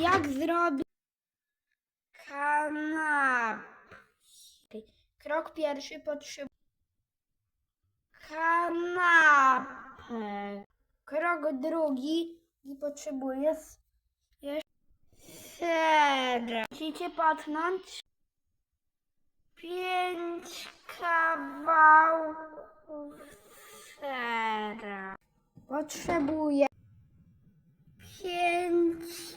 Jak zrobić kanapkę? Krok pierwszy potrzebujesz kanapę. Krok drugi i potrzebujesz jeszcze sera. Musicie potnąć pięć kawałków sera. Potrzebuję pięć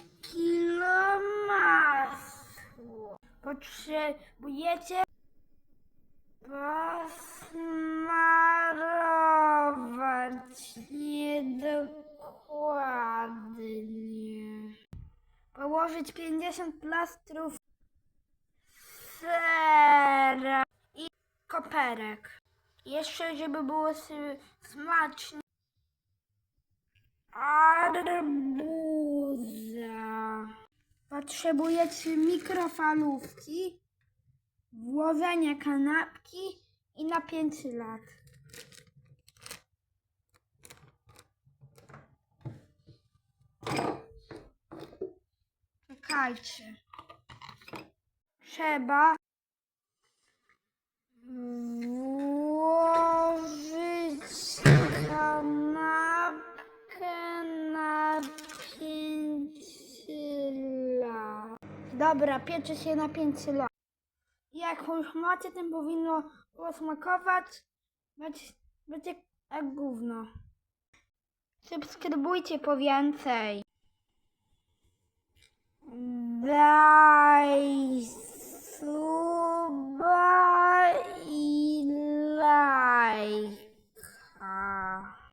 Potrzebujecie posmarować niedokładnie. Położyć 50 plastrów sera i koperek. Jeszcze, żeby było smacznie. Arbuza. Potrzebujecie mikrofalówki, włożenia kanapki i na 5 lat. Czekajcie. Trzeba Dobra, piecze się na 5 lat. Jak już macie, tym powinno posmakować. Będzie, będzie jak gówno. Subskrybujcie po więcej. Daj suba i like.